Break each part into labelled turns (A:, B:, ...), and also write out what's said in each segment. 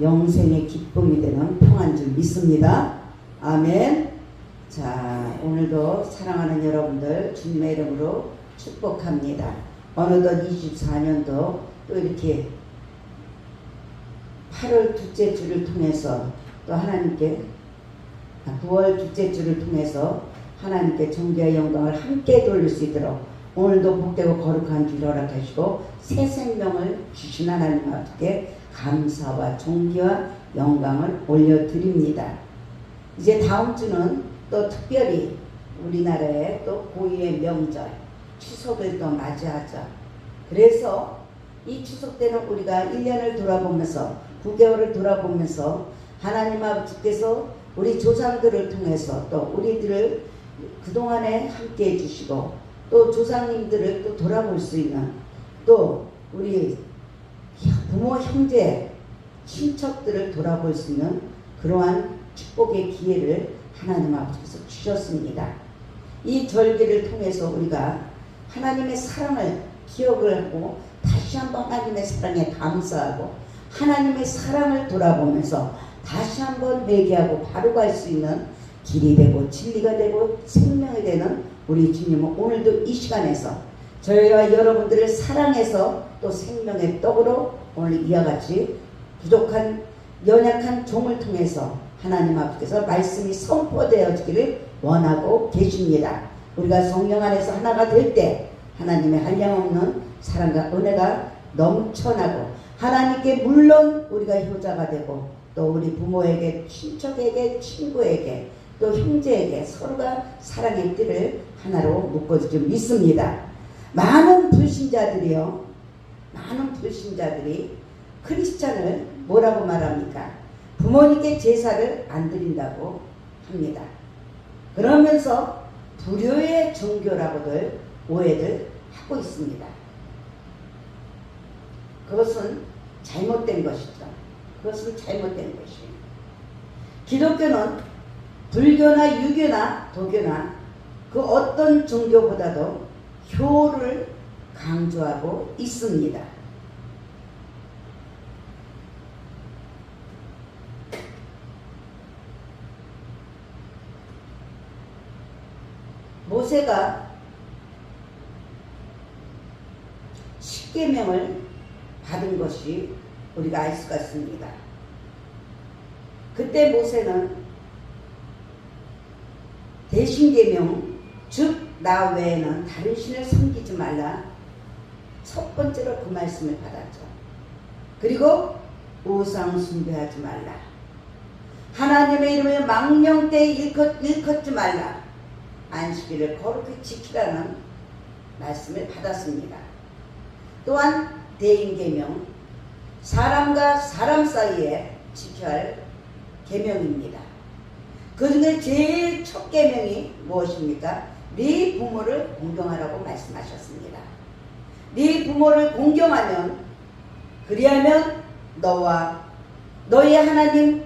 A: 영생의 기쁨이 되는 평안인 줄 믿습니다. 아멘. 자, 오늘도 사랑하는 여러분들 주님의 이름으로 축복합니다. 어느덧 24년도 또 이렇게 8월 둘째 주를 통해서 또 하나님께 9월 둘째 주를 통해서 하나님께 존귀와 영광을 함께 돌릴 수 있도록 오늘도 복되고 거룩한 주를 허락하시고 새 생명을 주신 하나님 앞에 감사와 존귀와 영광을 올려드립니다. 이제 다음 주는 또 특별히 우리나라의 또 고유의 명절 추석을 또 맞이하죠. 그래서 이 추석 때는 우리가 1년을 돌아보면서 9개월을 돌아보면서 하나님 아버지께서 우리 조상들을 통해서 또 우리들을 그동안에 함께 해주시고 또 조상님들을 또 돌아볼 수 있는 또 우리 부모 형제 친척들을 돌아볼 수 있는 그러한 축복의 기회를 하나님 아버지께서 주셨습니다. 이 절기를 통해서 우리가 하나님의 사랑을 기억을 하고 다시 한번 하나님의 사랑에 감사하고 하나님의 사랑을 돌아보면서 다시 한번 회개하고 바로 갈 수 있는 길이 되고 진리가 되고 생명이 되는 우리 주님은 오늘도 이 시간에서 저희와 여러분들을 사랑해서 또 생명의 떡으로 오늘 이와 같이 부족한 연약한 종을 통해서 하나님 앞에서 말씀이 선포되어지기를 원하고 계십니다. 우리가 성령 안에서 하나가 될 때 하나님의 한량없는 사랑과 은혜가 넘쳐나고 하나님께 물론 우리가 효자가 되고 또 우리 부모에게 친척에게 친구에게 또 형제에게 서로가 사랑의 띠를 하나로 묶어줄 믿습니다. 많은 불신자들이요. 많은 불신자들이 크리스찬을 뭐라고 말합니까? 부모님께 제사를 안 드린다고 합니다. 그러면서 불효의 종교라고들 오해를 하고 있습니다. 그것은 잘못된 것이죠. 그것은 잘못된 것이에요. 기독교는 불교나 유교나 도교나 그 어떤 종교보다도 효를 강조하고 있습니다. 모세가 십계명을 받은 것이 우리가 알 수가 있습니다. 그때 모세는 대신계명 즉 나 외에는 다른 신을 섬기지 말라 첫 번째로 그 말씀을 받았죠. 그리고 우상 숭배하지 말라. 하나님의 이름을 망령되이 일컫, 일컫지 말라. 안식일을 거룩히 지키라는 말씀을 받았습니다. 또한 대인계명 사람과 사람 사이에 지켜야 할 계명입니다. 그 중에 제일 첫 계명이 무엇입니까? 네 부모를 공경하라고 말씀하셨습니다. 네 부모를 공경하면 그리하면 너와 너의 하나님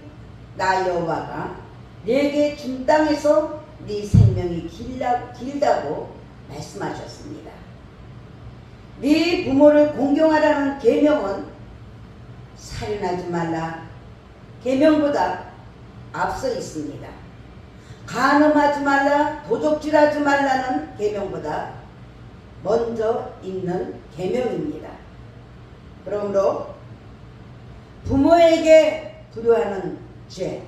A: 나 여호와가 네게 준 땅에서 네 생명이 길다, 길다고 말씀하셨습니다. 네 부모를 공경하라는 계명은 살인하지 말라 계명보다 앞서 있습니다. 간음하지 말라, 도적질하지 말라는 계명보다 먼저 있는 계명입니다. 그러므로 부모에게 불효하는 죄,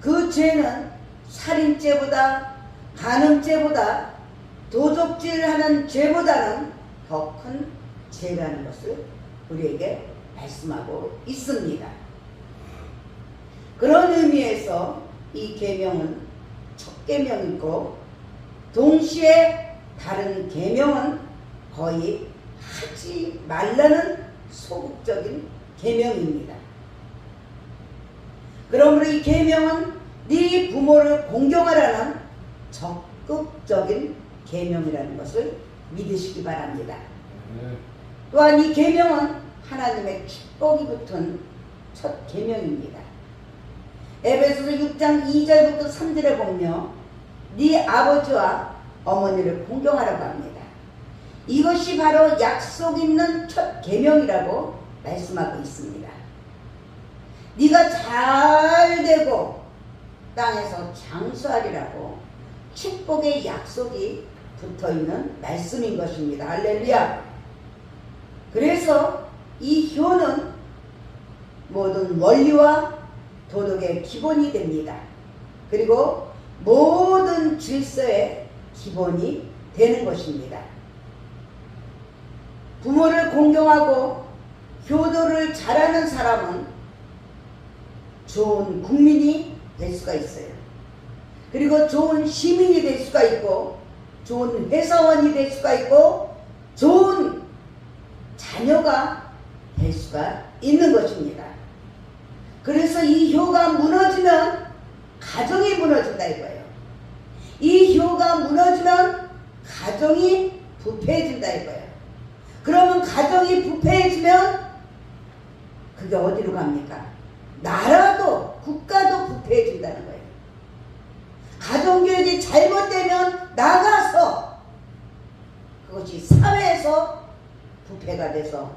A: 그 죄는 살인죄보다 간음죄보다 도적질하는 죄보다는 더 큰 죄라는 것을 우리에게 말씀하고 있습니다. 그런 의미에서 이 계명은 첫 계명이고 동시에 다른 계명은 거의 하지 말라는 소극적인 계명입니다. 그러므로 이 계명은 네 부모를 공경하라는 적극적인 계명이라는 것을 믿으시기 바랍니다. 또한 이 계명은 하나님의 축복이 붙은 첫 계명입니다. 에베소서 6장 2절부터 3절에 보면 네 아버지와 어머니를 공경하라고 합니다. 이것이 바로 약속 있는 첫 계명이라고 말씀하고 있습니다. 네가 잘 되고 땅에서 장수하리라고 축복의 약속이 붙어 있는 말씀인 것입니다. 할렐루야. 그래서 이 효는 모든 원리와 도덕의 기본이 됩니다. 그리고 모든 질서의 기본이 되는 것입니다. 부모를 공경하고 효도를 잘하는 사람은 좋은 국민이 될 수가 있어요. 그리고 좋은 시민이 될 수가 있고, 좋은 회사원이 될 수가 있고, 좋은 자녀가 될 수가 있는 것입니다. 그래서 이 효가 무너지면 가정이 무너진다 이거예요. 이 효가 무너지면 가정이 부패해진다 이거예요. 그러면 가정이 부패해지면 그게 어디로 갑니까? 나라도 국가도 부패해진다는 거예요. 가정교육이 잘못되면 나가서 그것이 사회에서 부패가 돼서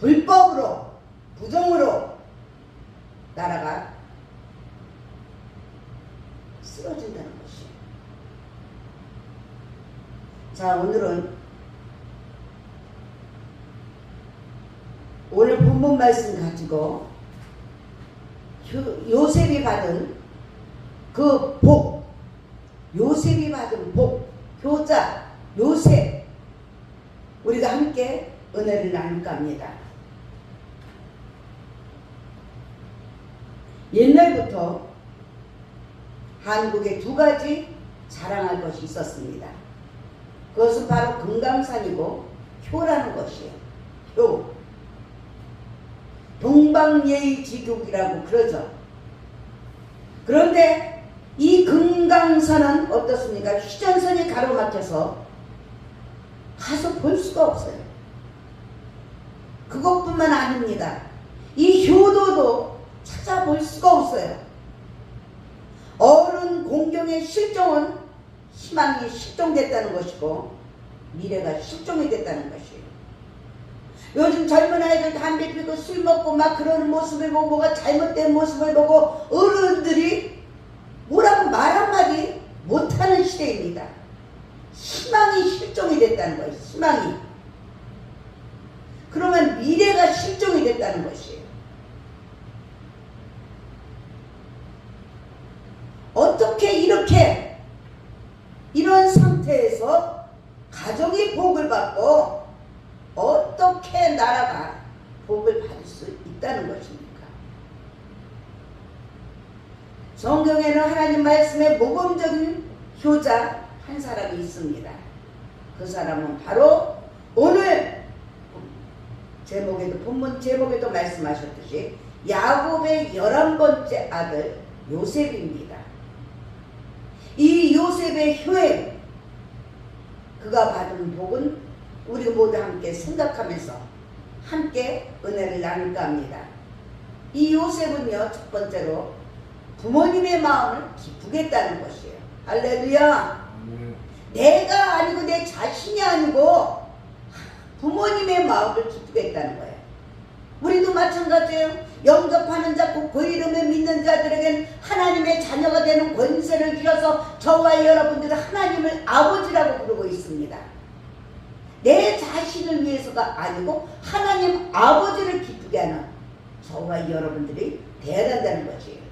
A: 불법으로 부정으로 나라가 쓰러진다는 것이에요. 자 오늘은 오늘 본문 말씀 가지고 요- 요셉이 받은 그 복, 요셉이 받은 복, 효자, 요셉, 우리가 함께 은혜를 나눌까 합니다. 옛날부터 한국에 두 가지 자랑할 것이 있었습니다. 그것은 바로 금강산이고 효라는 것이에요. 효. 동방예의지국이라고 그러죠. 그런데 이 금강산은 어떻습니까? 휴전선이 가로막혀서 가서 볼 수가 없어요. 그것뿐만 아닙니다. 이 효도도 찾아볼 수가 없어요. 어른 공경의 실종은 희망이 실종됐다는 것이고 미래가 실종이 됐다는 것이에요. 요즘 젊은 아이들 담배 피고 술 먹고 막 그러는 모습을 보고 뭐가 잘못된 모습을 보고 어른들이 뭐라고 말 한마디 못하는 시대입니다. 희망이 실종이 됐다는 거예요. 희망이. 그러면 미래가 실종이 됐다는 것이에요. 어떻게 이렇게 이런 상태에서 가정이 복을 받고 어떻게 나라가 복을 받을 수 있다는 것입니까? 성경에는 하나님 말씀에 모범적인 효자 한 사람이 있습니다. 그 사람은 바로 오늘 제목에도 본문 제목에도 말씀하셨듯이 야곱의 열한 번째 아들 요셉입니다. 이 요셉의 효행 그가 받은 복은 우리 모두 함께 생각하면서 함께 은혜를 나눌까 합니다. 이 요셉은요 첫 번째로 부모님의 마음을 기쁘겠다는 것이에요. 할렐루야. 내가 아니고 내 자신이 아니고 부모님의 마음을 기쁘겠다는 거예요. 우리도 마찬가지예요. 영접하는 자, 곧그 이름을 믿는 자들에겐 하나님의 자녀가 되는 권세를 주셔서 저와 여러분들은 하나님을 아버지라고 부르고 있습니다. 내 자신을 위해서가 아니고 하나님 아버지를 기쁘게 하는 저와 여러분들이 돼야 된다는 것이에요.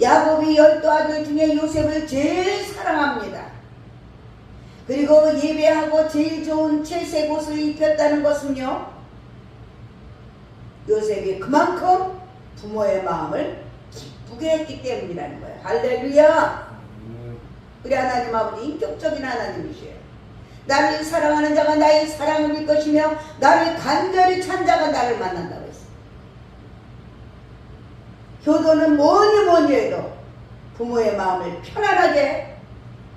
A: 야곱이 열두 아들 중에 요셉을 제일 사랑합니다. 그리고 예배하고 제일 좋은 채색 옷을 입혔다는 것은요. 요셉이 그만큼 부모의 마음을 기쁘게 했기 때문이라는 거예요. 할렐루야. 우리 하나님 아버지 인격적인 하나님이시에요. 나를 사랑하는 자가 나의 사랑을 일 것이며 나를 간절히 찬 자가 나를 만난다고 했어요. 효도는 뭐니 뭐니 해도 부모의 마음을 편안하게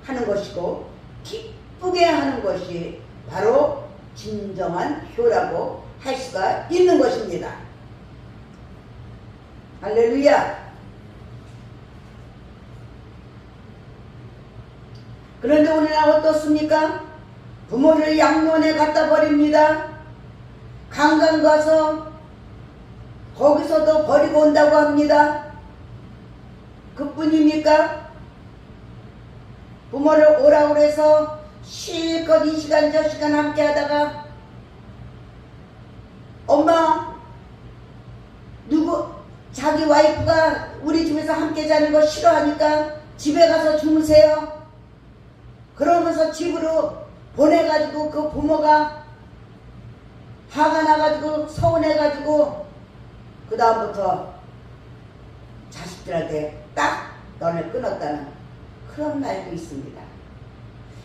A: 하는 것이고 기쁘 게 하는 것이 바로 진정한 효라고 할 수가 있는 것입니다. 할렐루야. 그런데 오늘날 어떻습니까? 부모를 양론에 갖다 버립니다. 강강 가서 거기서도 버리고 온다고 합니다. 그뿐입니까? 부모를 오라고 그래서 실컷 이 시간 저 시간 함께 하다가 엄마 누구 자기 와이프가 우리 집에서 함께 자는 거 싫어하니까 집에 가서 주무세요. 그러면서 집으로 보내가지고 그 부모가 화가 나가지고 서운해가지고 그 다음부터 자식들한테 딱 너를 끊었다는 그런 말도 있습니다.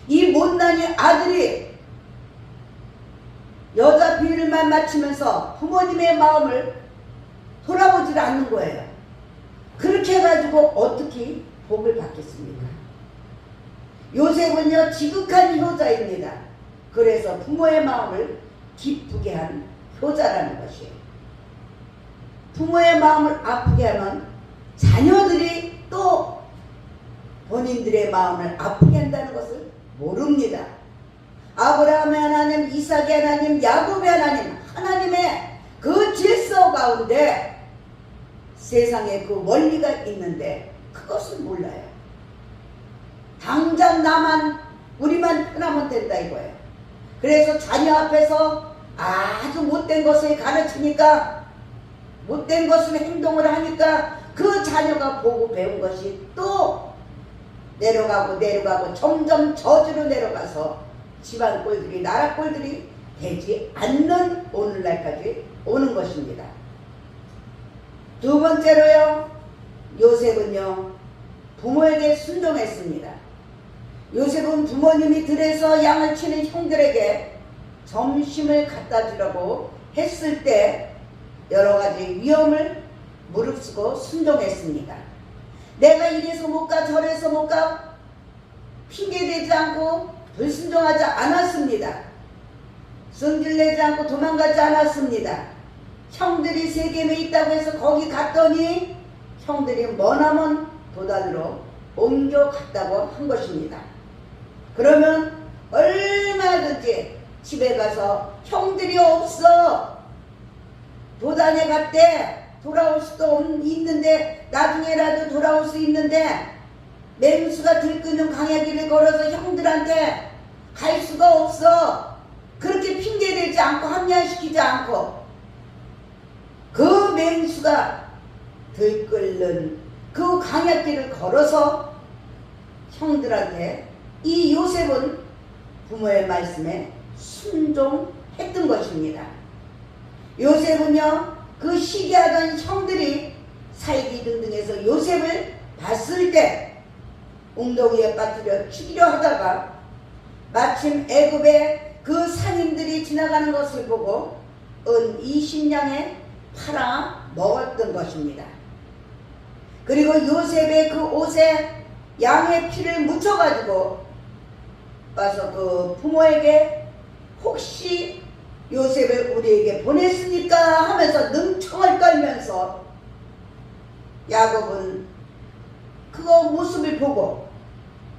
A: 이 못난이 아들이 여자 비율만 맞추면서 부모님의 마음을 돌아보질 않는 거예요. 그렇게 해가지고 어떻게 복을 받겠습니까? 요셉은요 지극한 효자입니다. 그래서 부모의 마음을 기쁘게 한 효자라는 것이에요. 부모의 마음을 아프게 하면 자녀들이 또 본인들의 마음을 아프게 한다는 것을 모릅니다. 아브라함의 하나님, 이삭의 하나님, 야곱의 하나님, 하나님의 그 질서 가운데 세상에 그 원리가 있는데 그것을 몰라요. 당장 나만 우리만 편하면 된다 이거예요. 그래서 자녀 앞에서 아주 못된 것을 가르치니까 못된 것을 행동을 하니까 그 자녀가 보고 배운 것이 또 내려가고 내려가고 점점 저주로 내려가서 집안 꼴들이 나라 꼴들이 되지 않는 오늘날까지 오는 것입니다. 두 번째로요. 요셉은요. 부모에게 순종했습니다. 요셉은 부모님이 들에서 양을 치는 형들에게 점심을 갖다 주려고 했을 때 여러 가지 위험을 무릅쓰고 순종했습니다. 내가 이래서 못 가, 저래서 못 가, 핑계대지 않고 불순종하지 않았습니다. 성질내지 않고 도망가지 않았습니다. 형들이 세겜에 있다고 해서 거기 갔더니 형들이 머나먼 도단으로 옮겨갔다고 한 것입니다. 그러면 얼마든지 집에 가서 형들이 없어 도단에 갔대 돌아올 수도 없- 있는데 나중에라도 돌아올 수 있는데 맹수가 들끓는 강야길을 걸어서 형들한테 갈 수가 없어 그렇게 핑계대지 않고 합리화시키지 않고 그 맹수가 들끓는 그 강야길을 걸어서 형들한테 이 요셉은 부모의 말씀에 순종했던 것입니다. 요셉은요, 그 시기하던 형들이 살기 등등해서 요셉을 봤을 때 웅덩이에 빠뜨려 죽이려 하다가 마침 애굽의 그 상인들이 지나가는 것을 보고 은 20냥에 팔아 먹었던 것입니다. 그리고 요셉의 그 옷에 양의 피를 묻혀가지고 와서 그 부모에게 혹시 요셉을 우리에게 보냈으니까 하면서 능청을 떨면서 야곱은 그거 모습을 보고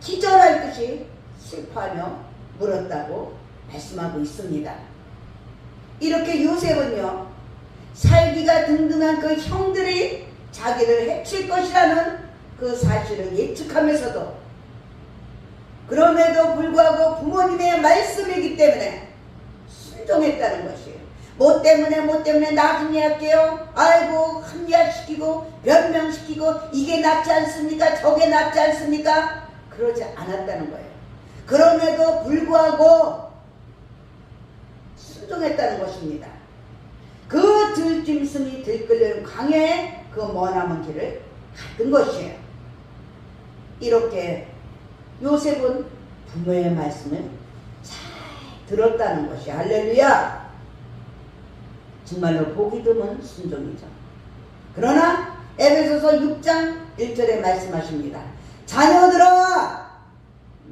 A: 기절할 듯이 슬퍼하며 물었다고 말씀하고 있습니다. 이렇게 요셉은요, 살기가 등등한 그 형들이 자기를 해칠 것이라는 그 사실을 예측하면서도 그럼에도 불구하고 부모님의 말씀이기 때문에 순종했다는 것이에요. 뭐 때문에 뭐 때문에 나중에 할게요. 아이고 합리화시키고 변명시키고 이게 낫지 않습니까? 저게 낫지 않습니까? 그러지 않았다는 거예요. 그럼에도 불구하고 순종했다는 것입니다. 그 들짐승이 들끓는 강에 그 머나먼 길을 갔던 것이에요. 이렇게 요셉은 부모의 말씀을 잘 들었다는 것이 할렐루야. 정말로 보기 드문 순종이죠. 그러나 에베소서 6장 1절에 말씀하십니다. 자녀들아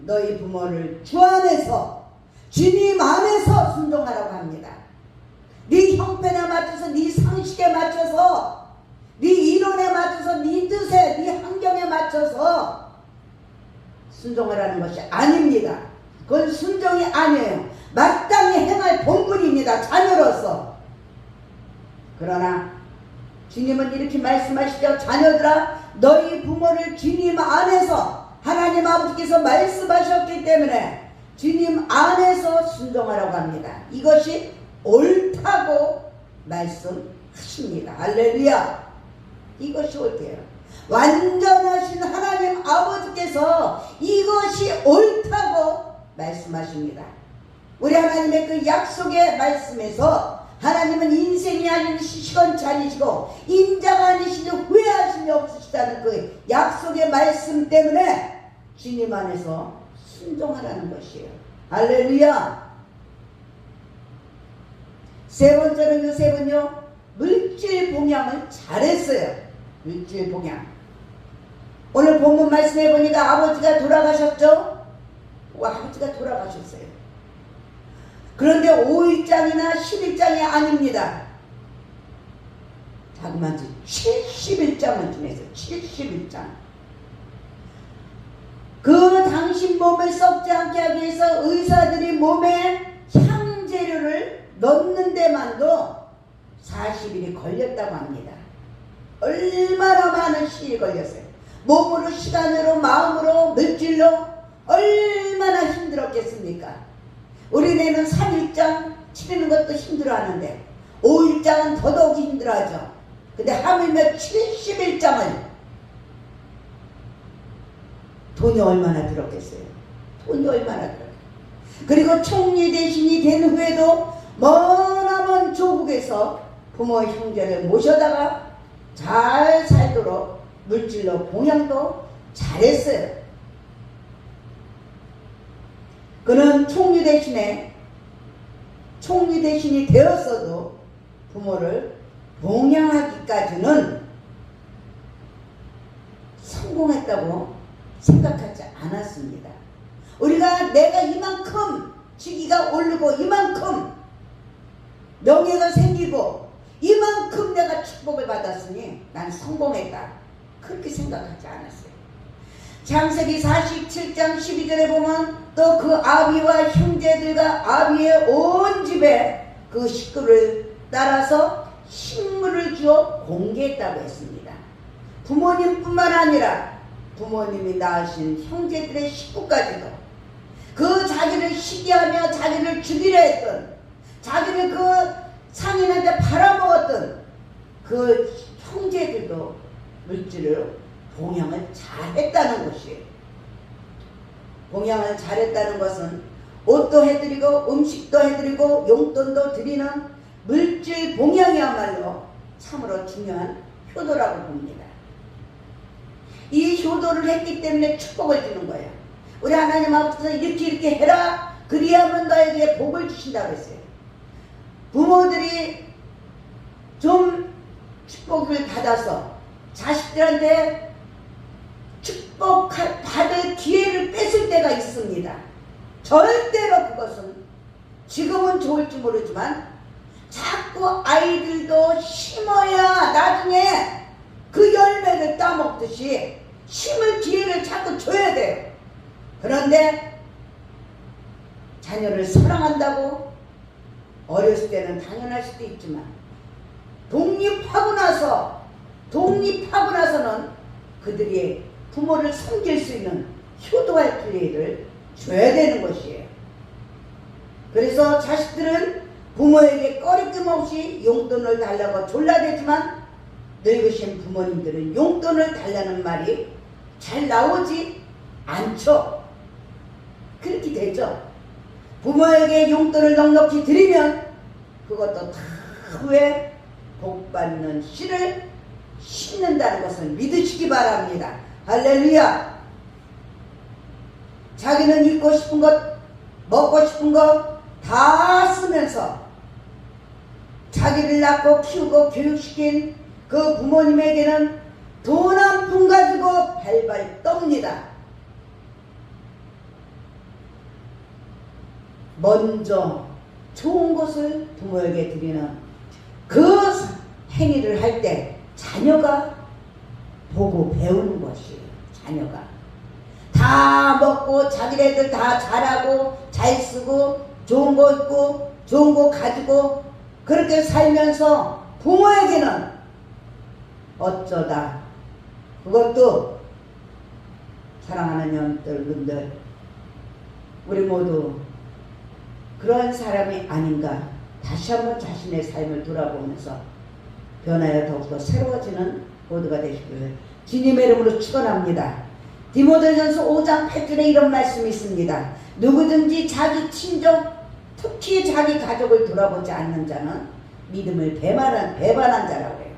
A: 너희 부모를 주 안에서 주님 안에서 순종하라고 합니다. 네 형편에 맞춰서 네 상식에 맞춰서 네 이론에 맞춰서 네 뜻에 네 환경에 맞춰서 순종하라는 것이 아닙니다. 그건 순종이 아니에요. 마땅히 행할 본분입니다. 자녀로서. 그러나 주님은 이렇게 말씀하시죠. 자녀들아, 너희 부모를 주님 안에서 하나님 아버지께서 말씀하셨기 때문에 주님 안에서 순종하라고 합니다. 이것이 옳다고 말씀하십니다. 할렐루야. 이것이 옳대요. 완전하신 하나님 아버지께서 이것이 옳다고 말씀하십니다. 우리 하나님의 그 약속의 말씀에서 하나님은 인생이 아닌 시건찬이시고 인자가 아니시니 후회하심이 없으시다는 그 약속의 말씀 때문에 주님 안에서 순종하라는 것이에요. 할렐루야. 세 번째는 요셉은요 물질 봉양을 잘했어요. 물질 봉양. 오늘 본문 말씀해 보니까 아버지가 돌아가셨죠? 와, 아버지가 돌아가셨어요. 그런데 5일장이나 10일장이 아닙니다. 자그마치 70일장을 지냈어요. 70일장. 그 당신 몸을 썩지 않게 하기 위해서 의사들이 몸에 향재료를 넣는 데만도 40일이 걸렸다고 합니다. 얼마나 많은 시일이 걸렸어요. 몸으로, 시간으로, 마음으로, 물질로 얼마나 힘들었겠습니까? 우리네는 3일장 치르는 것도 힘들어 하는데 5일장은 더더욱 힘들어하죠. 근데 하물며 70일장을 돈이 얼마나 들었겠어요? 돈이 얼마나 들었겠어요? 그리고 총리 대신이 된 후에도 머나먼 조국에서 부모 형제를 모셔다가 잘 살도록 물질로 봉양도 잘했어요. 그는 총리 대신에 총리 대신이 되었어도 부모를 봉양하기까지는 성공했다고 생각하지 않았습니다. 우리가 내가 이만큼 직위가 오르고 이만큼 명예가 생기고 이만큼 내가 축복을 받았으니 난 성공했다. 그렇게 생각하지 않았어요. 창세기 47장 12절에 보면 또 그 아비와 형제들과 아비의 온 집에 그 식구를 따라서 식물을 주어 공개했다고 했습니다. 부모님뿐만 아니라 부모님이 낳으신 형제들의 식구까지도 그 자기를 시기하며 자기를 죽이려 했던 자기를 그 상인한테 팔아먹었던 그 형제들도 물질을 봉양을 잘했다는 것이에요. 봉양을 잘했다는 것은 옷도 해드리고 음식도 해드리고 용돈도 드리는 물질 봉양이야말로 참으로 중요한 효도라고 봅니다. 이 효도를 했기 때문에 축복을 주는 거예요. 우리 하나님 앞에서 이렇게 이렇게 해라 그리하면 너에게 복을 주신다고 했어요. 부모들이 좀 축복을 받아서 자식들한테 있습니다. 절대로 그것은 지금은 좋을지 모르지만 자꾸 아이들도 심어야 나중에 그 열매를 따먹듯이 심을 기회를 자꾸 줘야 돼요. 그런데 자녀를 사랑한다고 어렸을 때는 당연할 수도 있지만 독립하고 나서 독립하고 나서는 그들이 부모를 섬길 수 있는 효도할 기회를 줘야 되는 것이에요. 그래서 자식들은 부모에게 꺼리낌 없이 용돈을 달라고 졸라대지만 늙으신 부모님들은 용돈을 달라는 말이 잘 나오지 않죠. 그렇게 되죠. 부모에게 용돈을 넉넉히 드리면 그것도 다 후에 복 받는 씨를 심는다는 것을 믿으시기 바랍니다. 할렐루야! 자기는 입고 싶은 것, 먹고 싶은 것 다 쓰면서 자기를 낳고 키우고 교육시킨 그 부모님에게는 돈 한 푼 가지고 발발 떱니다. 먼저 좋은 것을 부모에게 드리는 그 행위를 할 때 자녀가 보고 배우는 것이에요. 자녀가. 다 먹고 자기네들 다 잘하고 잘 쓰고 좋은 거 입고 좋은 거 가지고 그렇게 살면서 부모에게는 어쩌다 그것도 사랑하는 여러분들 우리 모두 그런 사람이 아닌가 다시 한번 자신의 삶을 돌아보면서 변하여 더욱더 새로워지는 모두가 되시길 주님의 이름으로 축원합니다. 디모데전서 5장 8절에 이런 말씀이 있습니다. 누구든지 자기 친족 특히 자기 가족을 돌아보지 않는 자는 믿음을 배반한, 배반한 자라고 해요.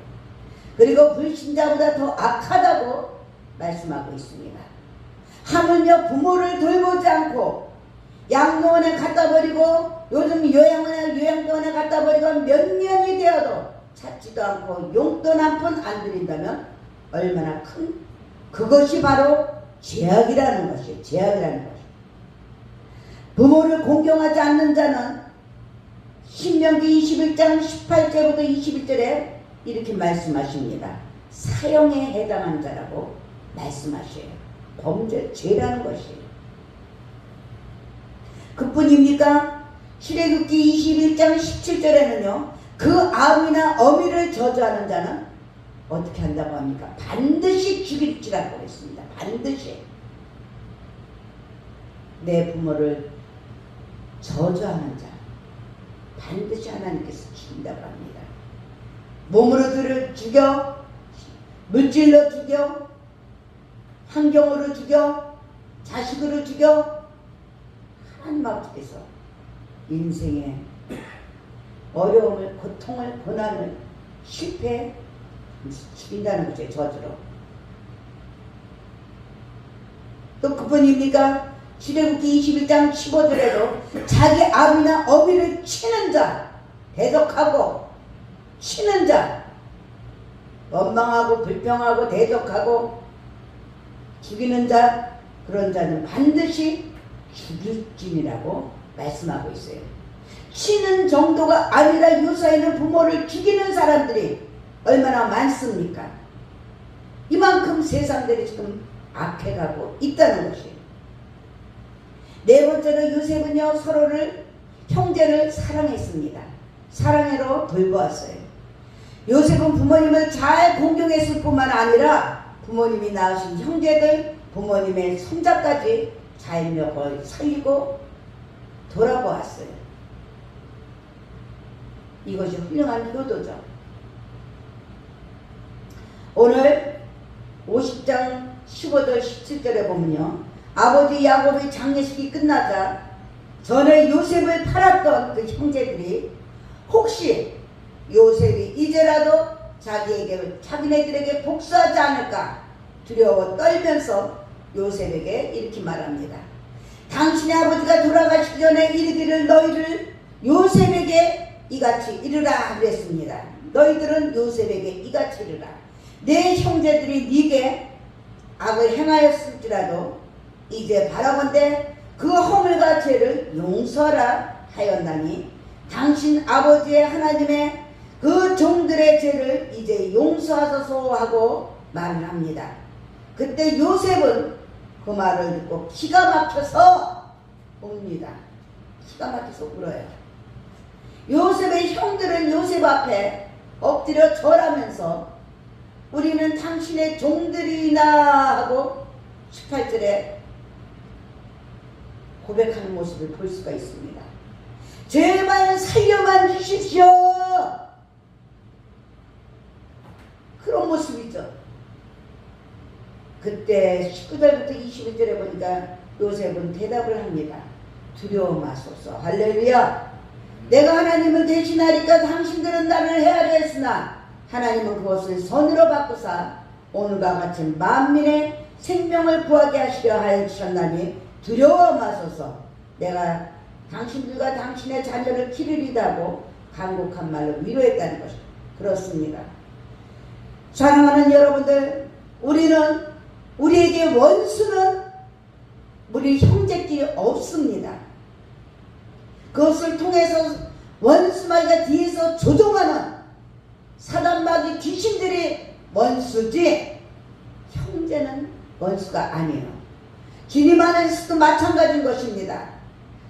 A: 그리고 불신자보다 더 악하다고 말씀하고 있습니다. 하물며 부모를 돌보지 않고 양로원에 갖다 버리고 요즘 요양원에 요양병원에 갖다 버리고 몇 년이 되어도 찾지도 않고 용돈 한 푼 안 드린다면 얼마나 큰 그것이 바로 죄악이라는 것이에요. 죄악이라는 것. 부모를 공경하지 않는 자는 신명기 21장 18절부터 21절에 이렇게 말씀하십니다. 사형에 해당한 자라고 말씀하셔요. 범죄, 죄라는 것이에요. 그뿐입니까? 출애굽기 21장 17절에는요. 그 아우나 어미를 저주하는 자는 어떻게 한다고 합니까? 반드시 죽일지라고 했습니다. 반드시. 내 부모를 저주하는 자 반드시 하나님께서 죽인다고 합니다. 몸으로 들을 죽여 물질로 죽여 환경으로 죽여 자식으로 죽여 하나님 아버지께서 인생의 어려움을 고통을 고난을 실패 죽인다는 거죠 저주로 또 그뿐입니까? 출애굽기 21장 15절에도 자기 아비나 어미를 치는 자 대적하고 치는 자 원망하고 불평하고 대적하고 죽이는 자 그런 자는 반드시 죽일진이라고 말씀하고 있어요. 치는 정도가 아니라 유사에는 부모를 죽이는 사람들이 얼마나 많습니까? 이만큼 세상들이 지금 악해가고 있다는 것이에요. 네 번째로 요셉은요 서로를 형제를 사랑했습니다. 사랑으로 돌보았어요. 요셉은 부모님을 잘 공경했을 뿐만 아니라 부모님이 낳으신 형제들, 부모님의 손자까지 잘 먹어 살리고 돌아보았어요. 이것이 훌륭한 효도죠. 오늘 50장 15절 17절에 보면요. 아버지 야곱의 장례식이 끝나자 전에 요셉을 팔았던 그 형제들이 혹시 요셉이 이제라도 자기에게 자기네들에게 복수하지 않을까 두려워 떨면서 요셉에게 이렇게 말합니다. 당신의 아버지가 돌아가시기 전에 이르기를 너희를 요셉에게 이같이 이르라 그랬습니다. 너희들은 요셉에게 이같이 이르라. 내 형제들이 네게 악을 행하였을지라도 이제 바라본데 그 허물과 죄를 용서하라 하였나니 당신 아버지의 하나님의 그 종들의 죄를 이제 용서하소서 하고 말을 합니다. 그때 요셉은 그 말을 듣고 기가 막혀서 웁니다. 기가 막혀서 울어요. 요셉의 형들은 요셉 앞에 엎드려 절하면서 우리는 당신의 종들이나 하고 18절에 고백하는 모습을 볼 수가 있습니다. 제발 살려만 주십시오. 그런 모습이죠. 그때 19절부터 21절에 보니까 요셉은 대답을 합니다. 두려워 마소서. 할렐루야. 내가 하나님을 대신하니까 당신들은 나를 헤아렸으나 하나님은 그것을 선으로 바꾸사 오늘과 같이 만민의 생명을 구하게 하시려 하셨나니 두려워 마소서. 내가 당신들과 당신의 자녀를 기르리다고 간곡한 말로 위로했다는 것입니다. 그렇습니다. 사랑하는 여러분들, 우리는 우리에게 원수는 우리 형제끼리 없습니다. 그것을 통해서 원수마귀가 뒤에서 조종하는 사단마귀 귀신들이 원수지 형제는 원수가 아니에요. 주님 안에서도 마찬가지인 것입니다.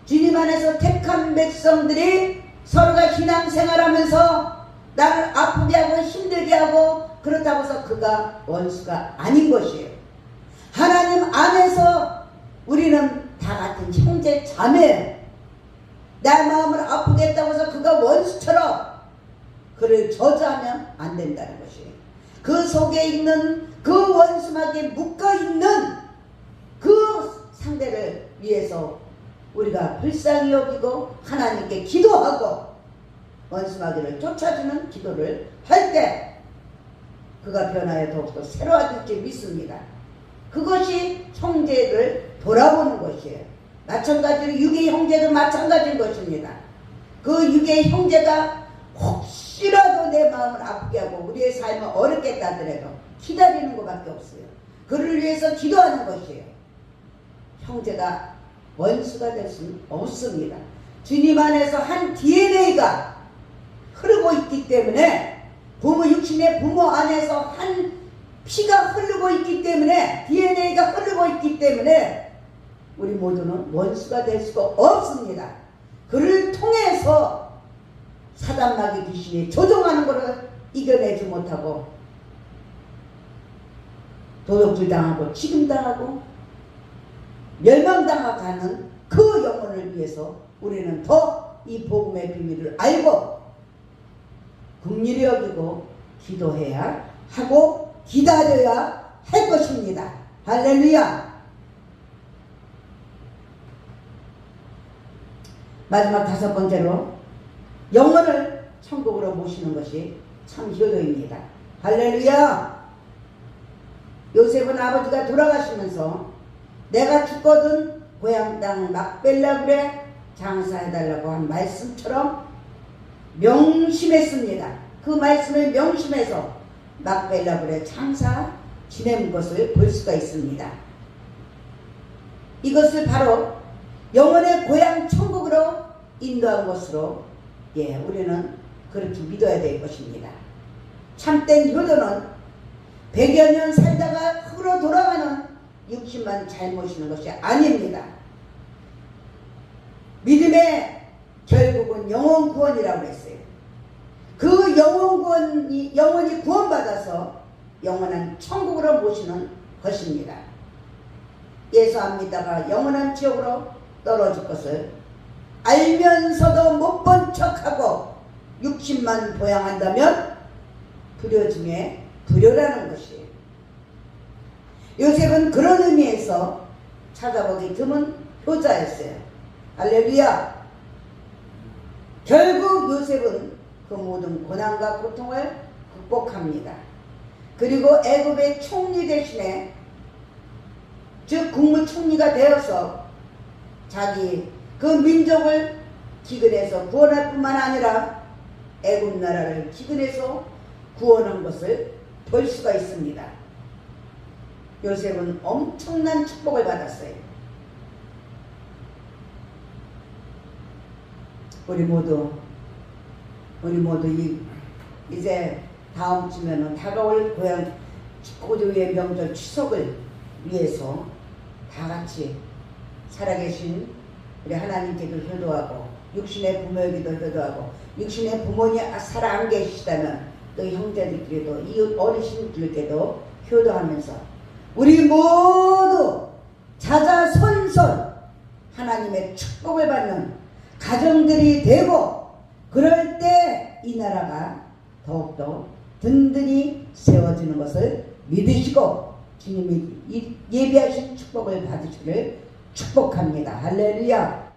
A: 주님 안에서 택한 백성들이 서로가 신앙생활하면서 나를 아프게 하고 힘들게 하고 그렇다고 해서 그가 원수가 아닌 것이에요. 하나님 안에서 우리는 다 같은 형제 자매예요. 내 마음을 아프겠다고 해서 그가 원수처럼 그를 저주하면 안 된다는 것이에요. 그 속에 있는 그 원수막에 묶어 있는 그 상대를 위해서 우리가 불쌍히 여기고 하나님께 기도하고 원수마귀를 쫓아주는 기도를 할 때 그가 변하여 더욱더 새로워질 줄 믿습니다. 그것이 형제를 돌아보는 것이에요. 마찬가지로 육의 형제도 마찬가지인 것입니다. 그 육의 형제가 혹시라도 내 마음을 아프게 하고 우리의 삶을 어렵게 하더라도 기다리는 것밖에 없어요. 그를 위해서 기도하는 것이에요. 형제가 원수가 될 수는 없습니다. 주님 안에서 한 DNA가 흐르고 있기 때문에 부모 육신의 부모 안에서 한 피가 흐르고 있기 때문에 DNA가 흐르고 있기 때문에 우리 모두는 원수가 될 수가 없습니다. 그를 통해서 사단마귀 귀신이 조종하는 것을 이겨내지 못하고 도둑질 당하고 치금당하고 멸망당하고 하는 그 영혼을 위해서 우리는 더 이 복음의 비밀을 알고 긍휼히 여기고 기도해야 하고 기다려야 할 것입니다. 할렐루야. 마지막 다섯 번째로 영혼을 천국으로 모시는 것이 참 효도입니다. 할렐루야. 요셉은 아버지가 돌아가시면서 내가 죽거든 고향 땅 막벨라굴에 장사해달라고 한 말씀처럼 명심했습니다. 그 말씀을 명심해서 막벨라굴에 장사 지낸 것을 볼 수가 있습니다. 이것을 바로 영혼의 고향 천국으로 인도한 것으로 예, 우리는 그렇게 믿어야 될 것입니다. 참된 효도는 100여 년 살다가 흙으로 돌아가는 육신만 잘 모시는 것이 아닙니다. 믿음의 결국은 영혼 구원이라고 했어요. 그 영혼 구원이, 영혼이 구원받아서 영원한 천국으로 모시는 것입니다. 예수 안 믿다가 영원한 지옥으로 떨어질 것을 알면서도 못 본 척하고 육신만 보양한다면 불효 중에 불효라는 것이에요. 요셉은 그런 의미에서 찾아보기 드문 효자였어요. 할렐루야. 결국 요셉은 그 모든 고난과 고통을 극복합니다. 그리고 애굽의 총리 대신에 즉 국무총리가 되어서 자기 그 민족을 기근에서 구원할 뿐만 아니라 애굽 나라를 기근에서 구원한 것을 볼 수가 있습니다. 요셉은 엄청난 축복을 받았어요. 우리 모두 우리 모두 이, 이제 다음 주면은 다가올 고향 고조의 명절 추석을 위해서 다 같이 살아계신 우리 하나님께도 효도하고 육신의 부모에게도 효도하고 육신의 부모님 살아 안 계시다면 또 형제들끼리도 이웃 어르신들께도 효도하면서 우리 모두 자자손손 하나님의 축복을 받는 가정들이 되고 그럴 때 이 나라가 더욱더 든든히 세워지는 것을 믿으시고 주님이 이- 예비하신 축복을 받으시기를 축복합니다. 할렐루야.